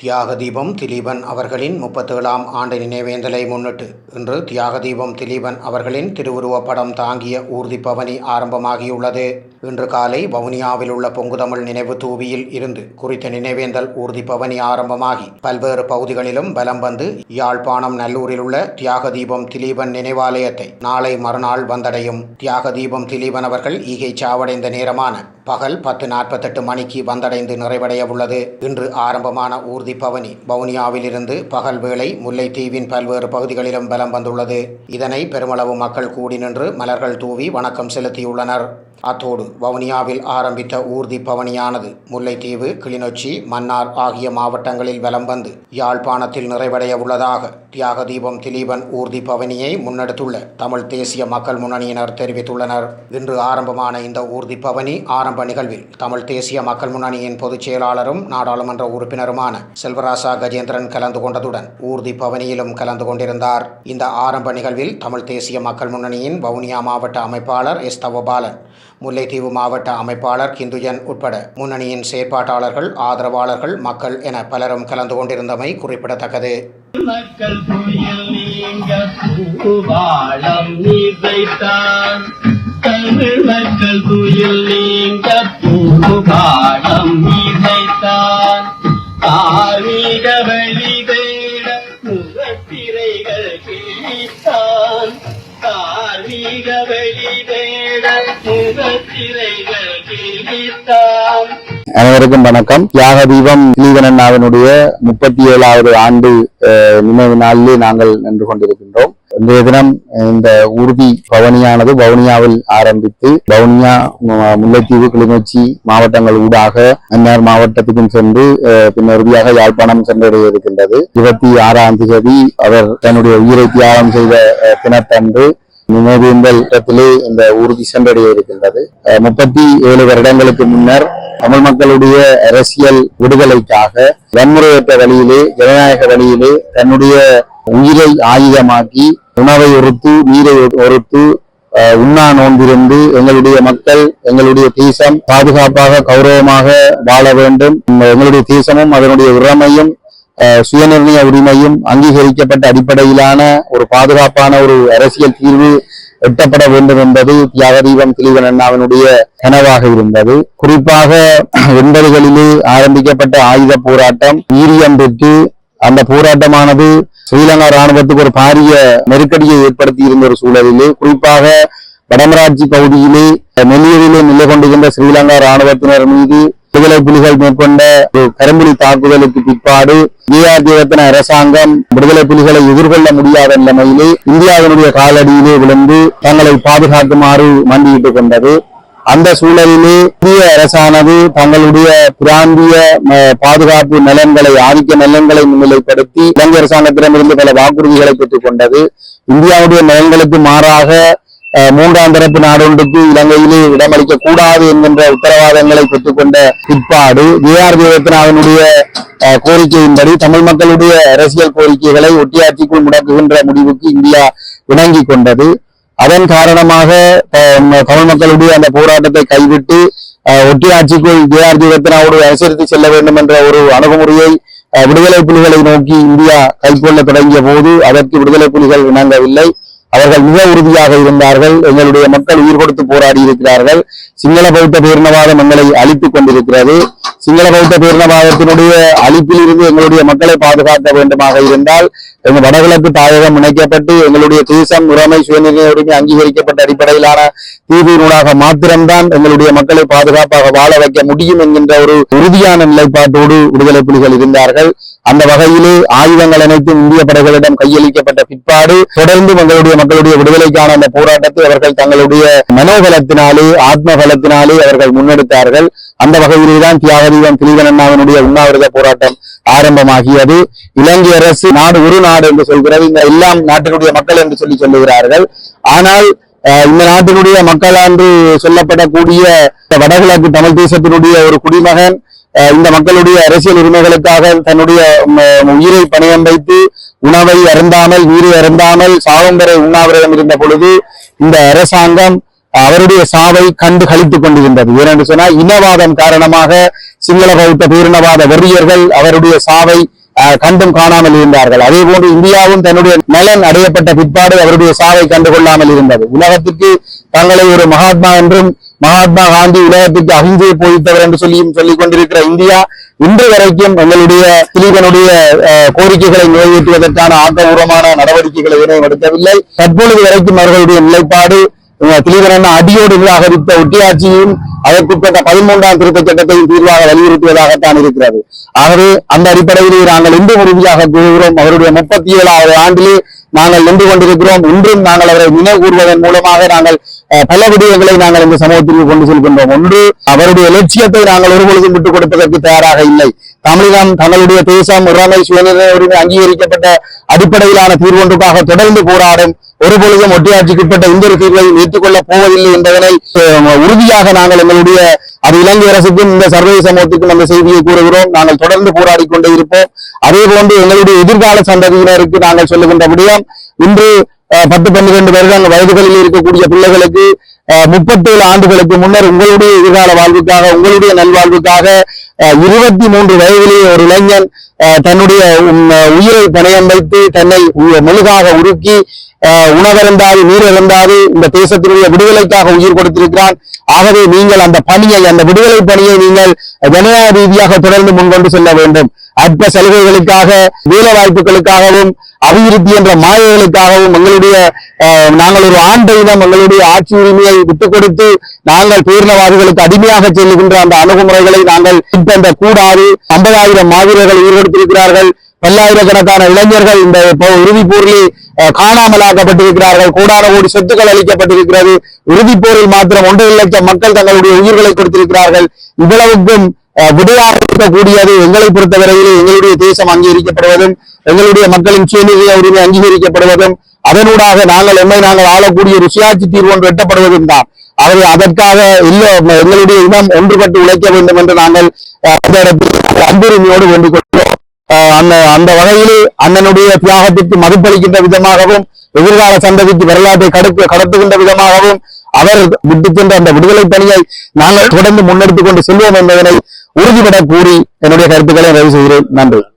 தியாக தீபம் திலீபன் அவர்களின் முப்பத்தேழாம் ஆண்டு நினைவேந்தலை முன்னிட்டு இன்று தியாக தீபம் திலீபன் அவர்களின் திருவுருவப்படம் தாங்கிய ஊர்தி பவனி ஆரம்பமாகியுள்ளது. இன்று காலை வவுனியாவில் உள்ள பொங்குதமிழ் நினைவு தூவியில் இருந்து குறித்த நினைவேந்தல் ஊர்தி பவனி ஆரம்பமாகி பல்வேறு பகுதிகளிலும் பலம் வந்து யாழ்ப்பாணம் நல்லூரில் உள்ள தியாக தீபம் திலீபன் நினைவாலயத்தை நாளை மறுநாள் வந்தடையும். தியாக தீபம் திலீபன் அவர்கள் ஈகை சாவடைந்த நேரமான பகல் பத்து நாற்பத்தெட்டு மணிக்கு வந்தடைந்து நிறைவடைய உள்ளது. இன்று ஆரம்பமான ஊர்தி பவனி வவுனியாவிலிருந்து பகல் வேளை முல்லைத்தீவின் பல்வேறு பகுதிகளிலும் பலம் வந்துள்ளது. இதனை பெருமளவு மக்கள் கூடி நின்று மலர்கள் தூவி வணக்கம் செலுத்தியுள்ளனர். அத்தோடு வவுனியாவில் ஆரம்பித்த ஊர்தி பவனியானது முல்லைத்தீவு கிளிநொச்சி மன்னார் ஆகிய மாவட்டங்களில் வலம் வந்து யாழ்ப்பாணத்தில் நிறைவடைய உள்ளதாக தியாக தீபம் திலீபன் ஊர்தி பவனியை முன்னெடுத்துள்ள தமிழ் தேசிய மக்கள் முன்னணியினர் தெரிவித்துள்ளனர். இன்று ஆரம்பமான இந்த ஊர்தி பவனி ஆரம்ப நிகழ்வில் தமிழ் தேசிய மக்கள் முன்னணியின் பொதுச் செயலாளரும் நாடாளுமன்ற உறுப்பினருமான செல்வராசா கஜேந்திரன் கலந்து கொண்டதுடன் ஊர்தி பவனியிலும் கலந்து கொண்டிருந்தார். இந்த ஆரம்ப நிகழ்வில் தமிழ் தேசிய மக்கள் முன்னணியின் வவுனியா மாவட்ட அமைப்பாளர் எஸ் தவபாலன் முல்லைத்தீவு மாவட்ட அமைப்பாளர் கிந்துஜன் உட்பட முன்னணியின் செயற்பாட்டாளர்கள் ஆதரவாளர்கள் மக்கள் என பலரும் கலந்து கொண்டிருந்தமை குறிப்பிடத்தக்கது. மக்கள் புயல் நீங்க பூவாழம் நீதைத்தான் தமிழ் மக்கள் புயல் நீங்க பூவாழம் இசைத்தான் தார்மீக வழி தேட முகத்திரைகள் கிழித்தான். தார்மீக வழி தேட முகத்திரைகள் கிழித்தான். அனைவருக்கும் வணக்கம். தியாக தீபம் திலீபனண்ணாவினுடைய முப்பத்தி ஏழாவது ஆண்டு நினைவு நாளிலே நாங்கள் நின்று கொண்டிருக்கின்றோம். இன்றைய தினம் இந்த ஊர்தி பவனியானது வவுனியாவில் ஆரம்பித்து வவுனியா முல்லைத்தீவு கிளிநொச்சி மாவட்டங்கள் ஊடாக மன்னார் மாவட்டத்துக்கும் சென்று அஹ், பின்னர் இறுதியாக யாழ்ப்பாணம் சென்றடைய இருக்கின்றது இருபத்தி ஆறாம் தேதி அவர் தன்னுடைய உயிரை தியாகம் செய்த தினத்தன்று நினைவேந்தல் இடத்திலே இந்த ஊர்தி சென்றடைய இருக்கின்றது அஹ், முப்பத்தி ஏழு வருடங்களுக்கு முன்னர் தமிழ் மக்களுடைய அரசியல் விடுதலைக்காக வன்முறையற்ற வழியிலே ஜனநாயக வழியிலே தன்னுடைய உயிரை ஆயுதமாக்கி உணவை ஒருத்து நீரை ஒருத்து உண்ணா நோன்பிருந்து எங்களுடைய மக்கள் எங்களுடைய தீசம் பாதுகாப்பாக கௌரவமாக வாழ வேண்டும். எங்களுடைய தீசமும் அதனுடைய உரிமையும் சுயநிர்ணய உரிமையும் அங்கீகரிக்கப்பட்ட அடிப்படையிலான ஒரு பாதுகாப்பான ஒரு அரசியல் தீர்வு எட்டப்பட வேண்டும் என்பது தியாகதீபம் திலீபன் அண்ணாவினுடைய கனவாக இருந்தது. குறிப்பாக எண்பதுகளிலே ஆரம்பிக்கப்பட்ட ஆயுத போராட்டம் வீரியம் பெற்று அந்த போராட்டமானது ஸ்ரீலங்கா ராணுவத்துக்கு ஒரு பாரிய நெருக்கடியை ஏற்படுத்தி இருந்த ஒரு சூழலிலே குறிப்பாக வடமராட்சி பகுதியிலே நெல்லியரிலே நிலை கொண்டிருந்த ஸ்ரீலங்கா ராணுவத்தினர் மீது விடுதலை புலிகள் மேற்கொண்ட ஒரு கரும்புலி தாக்குதலுக்கு பிற்பாடு ஏஆர்டிரத்தின அரசாங்கம் விடுதலை புலிகளை எதிர்கொள்ள முடியாத நிலைமையிலே இந்தியாவினுடைய காலடியிலே விழுந்து தங்களை பாதுகாக்குமாறு மண்டியிட்டுக் கொண்டது. அந்த சூழலிலே புதிய அரசானது தங்களுடைய பிராந்திய அஹ், பாதுகாப்பு நலன்களை ஆதிக்க நலன்களை முன்னிலைப்படுத்தி இலங்கை அரசாங்கத்திடமிருந்து பல வாக்குறுதிகளை பெற்றுக் கொண்டது. இந்தியாவுடைய நலன்களுக்கு மாறாக அஹ், மூன்றாம் தரப்பு நாடொன்றுக்கு இலங்கையிலே இடமளிக்க கூடாது என்கின்ற உத்தரவாதங்களை பெற்றுக்கொண்ட பிற்பாடு ஜேஆர் தேவத்தினாவினுடைய அஹ், கோரிக்கையின்படி தமிழ் மக்களுடைய அரசியல் கோரிக்கைகளை ஒட்டியாட்சிக்குள் முடக்குகின்ற முடிவுக்கு இந்தியா இணங்கிக் கொண்டது. அதன் காரணமாக தமிழ் மக்களுடைய அந்த போராட்டத்தை கைவிட்டு அஹ், ஒட்டியாட்சிக்குள் ஜேஆர் தேவத்தினாவோடு அனுசரித்து செல்ல வேண்டும் என்ற ஒரு அணுகுமுறையை அஹ், விடுதலை புலிகளை நோக்கி இந்தியா கைக்கொள்ள தொடங்கிய போது அதற்கு விடுதலை புலிகள் இணங்கவில்லை. அவர்கள் மிக உறுதியாக இருந்தார்கள். எங்களுடைய மக்கள் உயிர் கொடுத்து போராடி இருக்கிறார்கள். சிங்கள பௌத்த பேரினவாதம் எங்களை அழித்துக் கொண்டிருக்கிறது. சிங்கள பௌத்த பேரினவாதத்தினுடைய அழிப்பில் இருந்து எங்களுடைய மக்களை பாதுகாக்க வேண்டுமாக இருந்தால் எங்கள் வடகிழக்கு தாயகம் இணைக்கப்பட்டு எங்களுடைய தேசம் உறமை சுயநிர்ணய உரிமை அங்கீகரிக்கப்பட்ட அடிப்படையிலான தீர்வினூடாக மாத்திரம்தான் எங்களுடைய மக்களை பாதுகாப்பாக வாழ வைக்க முடியும் என்கின்ற ஒரு உறுதியான நிலைப்பாட்டோடு விடுதலை புலிகள் இருந்தார்கள். அந்த வகையிலே ஆயுதங்கள் அனைத்தும் இந்திய படைகளிடம் கையளிக்கப்பட்ட பிற்பாடு தொடர்ந்து எங்களுடைய மக்களுடைய விடுதலைக்கான அந்த போராட்டத்தை அவர்கள் தங்களுடைய மனோபலத்தினாலே ஆத்மபலத்தினாலே அவர்கள் முன்னெடுத்தார்கள். அந்த வகையிலேதான் தியாகதீபம் திலீபனண்ணாவினுடைய உண்ணாவிரத போராட்டம் ஆரம்பமாகியது. இலங்கை அரசு நாடு ஒரு நாடு என்று சொல்கிறது. இந்த எல்லாம் நாட்டினுடைய மக்கள் என்று சொல்லி சொல்லுகிறார்கள். ஆனால் அஹ், இந்த நாட்டினுடைய மக்கள் என்று சொல்லப்படக்கூடிய வடகிழக்கு தமிழ் தேசத்தினுடைய ஒரு குடிமகன் இந்த மக்களுடைய அரசியல் உரிமைகளுக்காக தன்னுடைய உயிரை பணியம் வைத்து உணவை அருந்தாமல் நீரை அருந்தாமல் சாவும் வரை உண்ணாவிரதம் இருந்த பொழுது இந்த அரசாங்கம் அவருடைய சாவை கண்டு கழித்துக் கொண்டிருந்தது. ஏனென்று சொன்னால் இனவாதம் காரணமாக சிங்கள பௌத்த பேரினவாத வெறியர்கள் அவருடைய சாவை அஹ், கண்டும் காணாமல் இருந்தார்கள். அதே போன்று இந்தியாவும் தன்னுடைய நலன் அடையப்பட்ட பிற்பாடு அவருடைய சாவை கண்டு கொள்ளாமல் இருந்தது. உலகத்திற்கு தங்களை ஒரு மகாத்மா என்றும் மகாத்மா காந்தி உலகத்திற்கு அகிம்சையை போதித்தவர் என்று சொல்லியும் சொல்லிக் கொண்டிருக்கிற இந்தியா இன்று வரைக்கும் எங்களுடைய திலீபனுடைய கோரிக்கைகளை நிறைவேற்றுவதற்கான ஆக்கபூர்வமான நடவடிக்கைகளை எதுவும் எடுக்கவில்லை. தற்பொழுது வரைக்கும் அவர்களுடைய நிலைப்பாடு அஹ், திலீபன் அடியோடு நிராகரித்த ஒட்டியாட்சியும் அதற்குட்பட்ட பதிமூன்றாம் திருத்தச் சட்டத்தையும் தீர்வாக வலியுறுத்துவதாகத்தான் இருக்கிறது. ஆகவே அந்த அடிப்படையிலே நாங்கள் இன்று உறுதியாக கூறுகிறோம். அவருடைய முப்பத்தி ஏழாவது ஆண்டிலே நாங்கள் நின்று கொண்டிருக்கிறோம். இன்றும் நாங்கள் அவரை நினைவு கூறுவதன் மூலமாக நாங்கள் பல விடயங்களை நாங்கள் இந்த சமூகத்திற்கு கொண்டு செல்கின்றோம். ஒன்று அவருடைய லட்சியத்தை நாங்கள் ஒருபொழுதும் விட்டுக் கொடுப்பதற்கு தயாராக இல்லை. தமிழகம் தங்களுடைய தேசம் முறைமை சுயநிலை உரிமை அங்கீகரிக்கப்பட்ட அடிப்படையிலான தீர்வொன்றுக்காக தொடர்ந்து போராடும் ஒருபொழுதும் ஒட்டியாட்சிக்குட்பட்ட இந்த ஒரு தீர்வையும் ஏற்றுக்கொள்ளப் போவதில்லை என்பதனை உறுதியாக நாங்கள் எங்களுடைய அது இலங்கை அரசுக்கும் இந்த சர்வதேச சமூகத்துக்கும் அந்த செய்தியை கூறுகிறோம். நாங்கள் தொடர்ந்து போராடி கொண்டே இருப்போம். அதே போன்று எங்களுடைய எதிர்கால சந்ததியினருக்கு நாங்கள் சொல்லுகின்ற விடயம் இன்று பத்து பன்னிரண்டு வருடங்கள் வயதுகளில் இருக்கக்கூடிய பிள்ளைகளுக்கு முப்பத்தேழு ஆண்டுகளுக்கு முன்னர் உங்களுடைய எதிர்கால வாழ்வுக்காக உங்களுடைய நல்வாழ்வுக்காக இருபத்தி மூன்று வயதிலேயே ஒரு இளைஞன் தன்னுடைய உம், உயிரை பணயம் வைத்து தன்னை மெழுகாக உருக்கி அஹ், நீர் நீரருந்தாது இந்த தேசத்தினுடைய விடுதலைக்காக உயிர் கொடுத்திருக்கிறான் ஆகவே நீங்கள் அந்த பணியை அந்த விடுதலை பணியை நீங்கள் ஜனநாயக ரீதியாக தொடர்ந்து முன்கொண்டு செல்ல வேண்டும். அற்ப சலுகைகளுக்காக வேலை வாய்ப்புகளுக்காகவும் அபிவிருத்தி என்ற மாயைகளுக்காகவும் எங்களுடைய நாங்கள் ஒரு ஆண் இனம் எங்களுடைய ஆட்சி உரிமையை விட்டுக் கொடுத்து நாங்கள் பேரினவாதிகளுக்கு அடிமையாக செல்லுகின்ற அந்த அணுகுமுறைகளை நாங்கள் பின்பற்ற கூடாது ஐம்பதாயிரம் மாவீரர்கள் உயிர் கொடுத்திருக்கிறார்கள். பல்லாயிரக்கணக்கான இளைஞர்கள் இந்த இப்போ காணாமலாக்கப்பட்டிருக்கிறார்கள். கோடான கோடி சொத்துக்கள் அளிக்கப்பட்டிருக்கிறது. இறுதிப்போரில் மாத்திரம் ஒன்றரை லட்சம் மக்கள் தங்களுடைய உயிர்களை கொடுத்திருக்கிறார்கள். இவ்வளவுக்கும் விடையாக இருக்கக்கூடியது எங்களை பொறுத்தவரையில் எங்களுடைய தேசம் அங்கீகரிக்கப்படுவதும் எங்களுடைய மக்களின் சுயநிதிய உரிமை அங்கீகரிக்கப்படுவதும் அதனூடாக நாங்கள் எம்மை நாங்கள் ஆளக்கூடிய ருசியாட்சி தீர்வு ஒன்று எட்டப்படுவதும் தான். ஆகவே அதற்காக இல்லை எங்களுடைய இனம் ஒன்றுபட்டு உழைக்க வேண்டும் என்று நாங்கள் அந்த இடத்தில் அன்புரிமையோடு வேண்டிக் கொள்கிறோம். அந்த அந்த வகையில் அண்ணனுடைய தியாகத்திற்கு மதிப்பளிக்கின்ற விதமாகவும் எதிர்கால சந்ததிக்கு வரலாற்றை கடத்து கடத்துகின்ற விதமாகவும் அவர் விட்டு அந்த விடுதலை பணியை நாங்கள் தொடர்ந்து முன்னெடுத்துக் கொண்டு செல்வோம் என்பதனை உறுதிபட கூறி என்னுடைய கருத்துக்களை நிறைவு செய்கிறேன். நன்றி.